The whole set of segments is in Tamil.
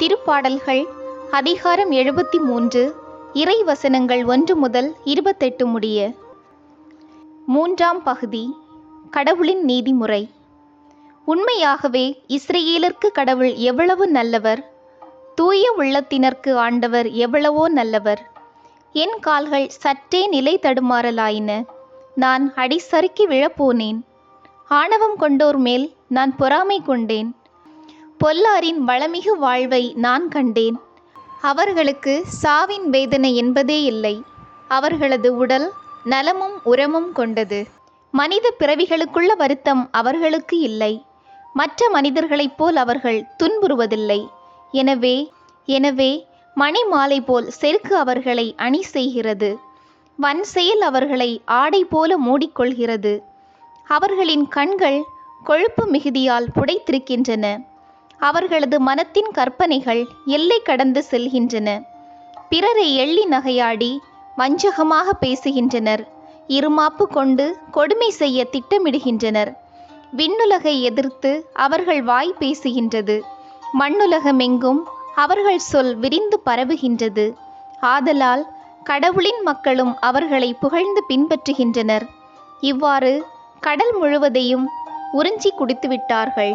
திருப்பாடல்கள் அதிகாரம் எழுபத்தி மூன்று இறை வசனங்கள் ஒன்று முதல் இருபத்தெட்டு முடிய. மூன்றாம் பகுதி கடவுளின் நீதிமுறை. உண்மையாகவே இஸ்ரேலருக்கு கடவுள் எவ்வளவு நல்லவர் தூய உள்ளத்தினர்க்கு ஆண்டவர் எவ்வளவோ நல்லவர் என் கால்கள் சற்றே நிலை தடுமாறலாயின நான் அடிசறுக்கி விழப்போனேன் ஆணவம் கொண்டோர் மேல் நான் பொறாமை கொண்டேன் பொல்லாரின் வளமிகு வாழ்வை நான் கண்டேன். அவர்களுக்கு சாவின் வேதனை என்பதே இல்லை. அவர்களது உடல் நலமும் உரமும் கொண்டது. மனித பிறவிகளுக்குள்ள வருத்தம் அவர்களுக்கு இல்லை. மற்ற மனிதர்களைப் போல் அவர்கள் துன்புறுவதில்லை. எனவே எனவே மணி மாலை போல் செருக்கு அவர்களை அணி செய்கிறது. வன் செயல் அவர்களை ஆடை போல மூடிக்கொள்கிறது. அவர்களின் கண்கள் கொழுப்பு மிகுதியால் புடைத்திருக்கின்றன. அவர்களது மனத்தின் கற்பனைகள் எல்லை கடந்து செல்கின்றன. பிறரை எள்ளி நகையாடி வஞ்சகமாக பேசுகின்றனர். இருமாப்பு கொண்டு கொடுமை செய்ய திட்டமிடுகின்றனர். விண்ணுலகை எதிர்த்து அவர்கள் வாய் பேசுகின்றது. மண்ணுலகமெங்கும் அவர்கள் சொல் விரிந்து பரவுகின்றது. ஆதலால் கடவுளின் மக்களும் அவர்களை புகழ்ந்து பின்பற்றுகின்றனர். இவ்வாறு கடல் முழுவதையும் உறிஞ்சி குடித்துவிட்டார்கள்.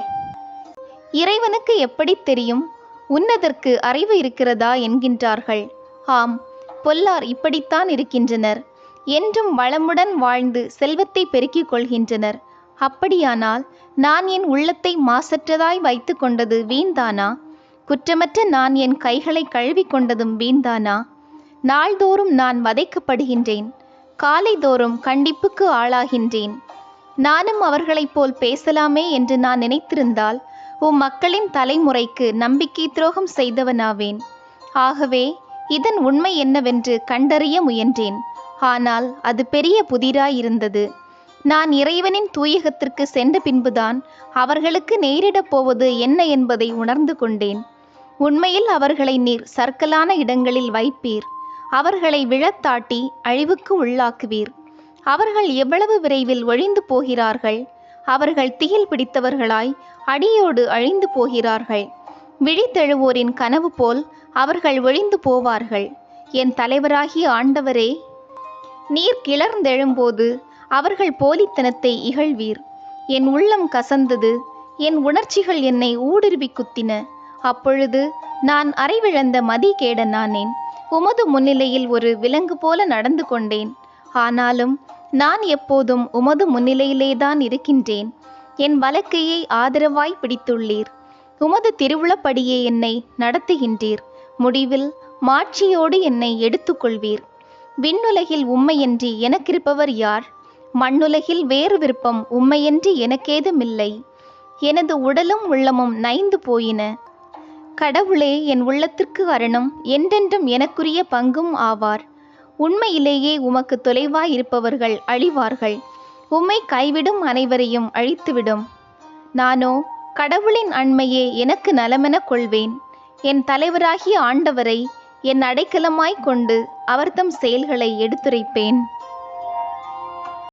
இறைவனுக்கு எப்படி தெரியும்? உன்னதற்கு அறிவு இருக்கிறதா? என்கின்றார்கள். ஆம் பொல்லார் இப்படித்தான் இருக்கின்றனர். என்றும் வளமுடன் வாழ்ந்து செல்வத்தை பெருக்கிக் கொள்கின்றனர். அப்படியானால் நான் என் உள்ளத்தை மாசற்றதாய் வைத்து கொண்டது வீண்தானா? குற்றமற்ற நான் என் கைகளை கழுவி கொண்டதும் வீண்தானா? நாள்தோறும் நான் வதைக்கப்படுகின்றேன். காலைதோறும் கண்டிப்புக்கு ஆளாகின்றேன். நானும் அவர்களைப் போல் பேசலாமே என்று நான் நினைத்திருந்தால் உம் மக்களின் தலைமுறைக்கு நம்பிக்கை துரோகம் செய்தவனாவேன். ஆகவே இதன் உண்மை என்னவென்று கண்டறிய முயன்றேன். ஆனால் அது பெரிய புதிராயிருந்தது. நான் இறைவனின் தூயகத்திற்கு சென்ற பின்புதான் அவர்களுக்கு நேரிடப் போவது என்ன என்பதை உணர்ந்து கொண்டேன். உண்மையில் அவர்களை நீர் சர்க்கலான இடங்களில் வைப்பீர். அவர்களை விழத்தாட்டி அழிவுக்கு உள்ளாக்குவீர். அவர்கள் எவ்வளவு விரைவில் ஒழிந்து போகிறார்கள். அவர்கள் திகில் பிடித்தவர்களாய் அடியோடு அழிந்து போகிறார்கள். விழித்தெழுவோரின் கனவு போல் அவர்கள் ஒழிந்து போவார்கள். என் தலைவராகிய ஆண்டவரே நீர் கிளர்ந்தெழும்போது அவர்கள் போலித்தனத்தை இகழ்வீர். என் உள்ளம் கசந்தது என் உணர்ச்சிகள் என்னை ஊடுருவி குத்தின. அப்பொழுது நான் அறிவிழந்த மதி கேடனானேன் உமது முன்னிலையில் ஒரு விலங்கு போல நடந்து கொண்டேன். ஆனாலும் நான் எப்போதும் உமது முன்னிலையிலேதான் இருக்கின்றேன். என் வலக்கையை ஆதரவாய் பிடித்துள்ளீர். உமது திருவுளப்படியே என்னை நடத்துகின்றீர். முடிவில் மாட்சியோடு என்னை எடுத்துக்கொள்வீர். விண்ணுலகில் உண்மையன்றி எனக்கிருப்பவர் யார்? மண்ணுலகில் வேறு விருப்பம் உண்மையன்றி எனக்கேதுமில்லை. எனது உடலும் உள்ளமும் நைந்து போயின. கடவுளே என் உள்ளத்திற்கு அரணம் என்றென்றும் எனக்குரிய பங்கும் ஆவார். உண்மையிலேயே உமக்கு தொலைவாயிருப்பவர்கள் அழிவார்கள். உம்மை கைவிடும் அனைவரையும் அழித்துவிடும். நானோ கடவுளின் அண்மையே எனக்கு நலமென கொள்வேன். என் தலைவராகிய ஆண்டவரை என் அடைக்கலமாய்க் கொண்டு அவர்தம் செயல்களை எடுத்துரைப்பேன்.